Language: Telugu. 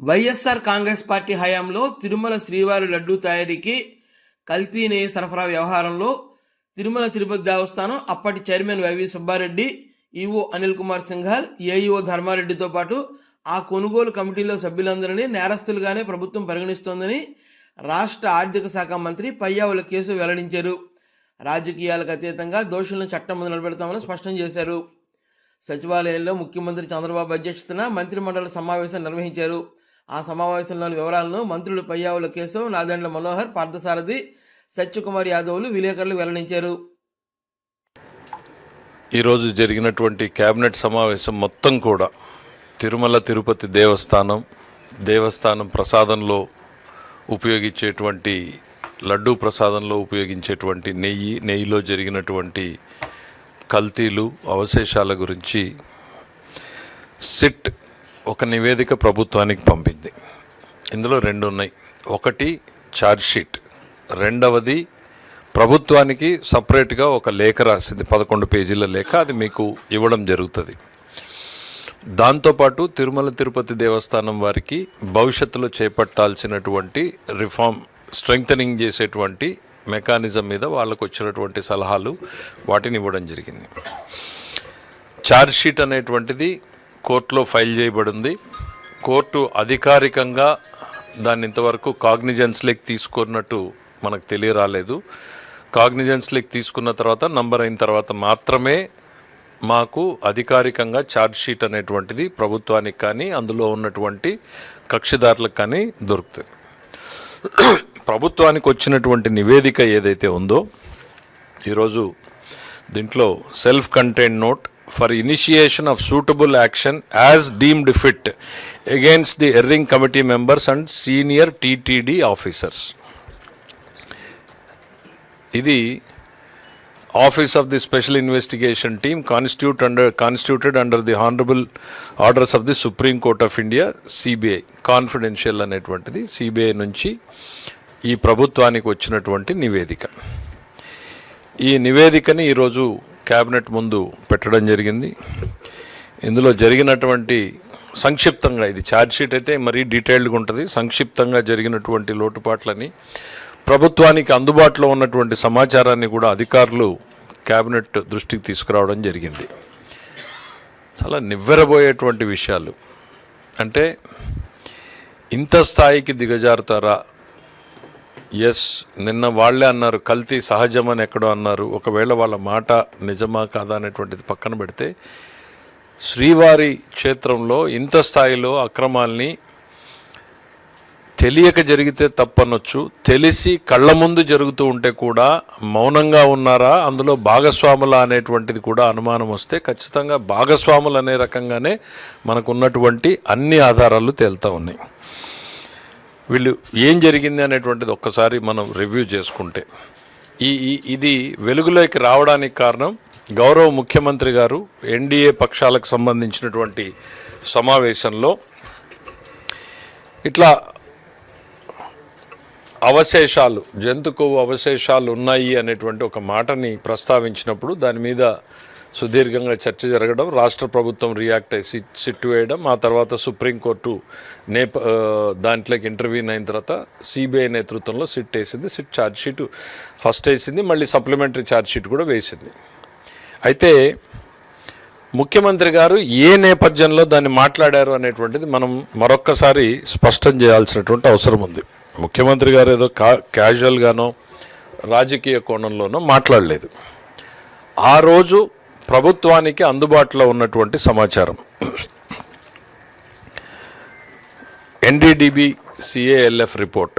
వైఎస్ఆర్ కాంగ్రెస్ పార్టీ హయాంలో తిరుమల శ్రీవారి లడ్డూ తయారీకి కల్తీ నెయ్యి సరఫరా వ్యవహారంలో తిరుమల తిరుపతి దేవస్థానం అప్పటి chairman Y V Subbareddy EO Anil Kumar Singhal AEO ధర్మారెడ్డితో పాటు ఆ కొనుగోలు కమిటీలో సభ్యులందరినీ నేరస్తులుగానే ప్రభుత్వం పరిగణిస్తోందని రాష్ట్ర ఆర్థిక శాఖ మంత్రి పయ్యావుల కేసు వెల్లడించారు. రాజకీయాలకు అతీతంగా దోషులను చట్టం ముందు నిలబెడతామని స్పష్టం చేశారు. సచివాలయంలో ముఖ్యమంత్రి చంద్రబాబు అధ్యక్షతన మంత్రిమండలి సమావేశం నిర్వహించారు. ఆ సమావేశంలోని వివరాలను మంత్రులు పయ్యావుల కేశవ్ నాదెండ్ల మనోహర్ పార్థసారథి సత్యకుమార్ యాదవ్లు విలేకరులు వెల్లడించారు. ఈరోజు జరిగినటువంటి కేబినెట్ సమావేశం మొత్తం కూడా తిరుమల తిరుపతి దేవస్థానం దేవస్థానం ప్రసాదంలో ఉపయోగించేటువంటి లడ్డూ ప్రసాదంలో ఉపయోగించేటువంటి నెయ్యి నెయ్యిలో జరిగినటువంటి కల్తీలు అవశేషాల గురించి సిట్ ఒక నివేదిక ప్రభుత్వానికి పంపింది. ఇందులో రెండు ఉన్నాయి. ఒకటి ఛార్జ్షీట్ రెండవది ప్రభుత్వానికి సపరేట్గా ఒక లేఖ రాసింది. పదకొండు పేజీల లేఖ అది మీకు ఇవ్వడం జరుగుతుంది. దాంతోపాటు తిరుమల తిరుపతి దేవస్థానం వారికి భవిష్యత్తులో చేపట్టాల్సినటువంటి రిఫార్మ్ స్ట్రెంగ్తనింగ్ చేసేటువంటి మెకానిజం మీద వాళ్ళకు వచ్చినటువంటి సలహాలు వాటిని ఇవ్వడం జరిగింది. ఛార్జ్ షీట్ అనేటువంటిది కోర్టులో ఫైల్ చేయబడింది. కోర్టు అధికారికంగా దాన్ని ఇంతవరకు కాగ్నిజెన్స్లోకి తీసుకున్నట్టు మనకు తెలియరాలేదు. కాగ్నిజెన్స్లోకి తీసుకున్న తర్వాత నంబర్ అయిన తర్వాత మాత్రమే మాకు అధికారికంగా ఛార్జ్ షీట్ అనేటువంటిది ప్రభుత్వానికి కానీ అందులో ఉన్నటువంటి కక్షిదారులకు కానీ దొరుకుతుంది. ప్రభుత్వానికి వచ్చినటువంటి నివేదిక ఏదైతే ఉందో ఈరోజు దీంట్లో self contain note for initiation of suitable action as deemed fit against the erring committee members and senior TTD officers ఇది office of the special investigation team constitute under constituted under the honourable orders of the Supreme Court of India CBI confidential అనేటువంటిది. సిబిఐ నుంచి ఈ ప్రభుత్వానికి వచ్చినటువంటి నివేదిక. ఈ నివేదికని ఈరోజు క్యాబినెట్ ముందు పెట్టడం జరిగింది. ఇందులో జరిగినటువంటి సంక్షిప్తంగా ఇది ఛార్జ్షీట్ అయితే మరీ డీటెయిల్డ్గా ఉంటుంది. సంక్షిప్తంగా జరిగినటువంటి లోటుపాట్లని ప్రభుత్వానికి అందుబాటులో ఉన్నటువంటి సమాచారాన్ని కూడా అధికారులు క్యాబినెట్ దృష్టికి తీసుకురావడం జరిగింది. చాలా నివ్వెరబోయేటువంటి విషయాలు. అంటే ఇంత స్థాయికి దిగజారుతారా ఎస్ నిన్న వాళ్ళే అన్నారు కల్తీ సహజమని ఎక్కడో అన్నారు. ఒకవేళ వాళ్ళ మాట నిజమా కాదా అనేటువంటిది పక్కన పెడితే శ్రీవారి క్షేత్రంలో ఇంత స్థాయిలో అక్రమాల్ని తెలియక జరిగితే తప్పనొచ్చు. తెలిసి కళ్ళ ముందు జరుగుతూ ఉంటే కూడా మౌనంగా ఉన్నారా? అందులో భాగస్వాముల అనేటువంటిది కూడా అనుమానం వస్తే ఖచ్చితంగా భాగస్వాములు అనే రకంగానే మనకున్నటువంటి అన్ని ఆధారాలు తేలుతూ ఉన్నాయి. వీళ్ళు ఏం జరిగింది అనేటువంటిది ఒక్కసారి మనం రివ్యూ చేసుకుంటే. ఈ ఇది వెలుగులోకి రావడానికి కారణం గౌరవ ముఖ్యమంత్రి గారు ఎన్డీఏ పక్షాలకు సంబంధించినటువంటి సమావేశంలో ఇట్లా అవశేషాలు జంతుకు అవశేషాలు ఉన్నాయి అనేటువంటి ఒక మాటని ప్రస్తావించినప్పుడు దాని మీద సుదీర్ఘంగా చర్చ జరగడం రాష్ట్ర ప్రభుత్వం రియాక్ట్ అయ్యి సిట్టు వేయడం ఆ తర్వాత సుప్రీంకోర్టు నేప దాంట్లోకి ఇంటర్వ్యూన్ అయిన తర్వాత సిబిఐ నేతృత్వంలో సిట్ వేసింది సిట్ ఛార్జ్ షీట్ ఫస్ట్ వేసింది మళ్ళీ సప్లిమెంటరీ ఛార్జ్ షీట్ కూడా వేసింది. అయితే ముఖ్యమంత్రి గారు ఏ నేపథ్యంలో దాన్ని మాట్లాడారు అనేటువంటిది మనం మరొక్కసారి స్పష్టం చేయాల్సినటువంటి అవసరం ఉంది. ముఖ్యమంత్రి గారు ఏదో కా క్యాజువల్గానో రాజకీయ కోణంలోనో మాట్లాడలేదు. ఆ రోజు ప్రభుత్వానికి అందుబాటులో ఉన్నటువంటి సమాచారం. NDDB CALF report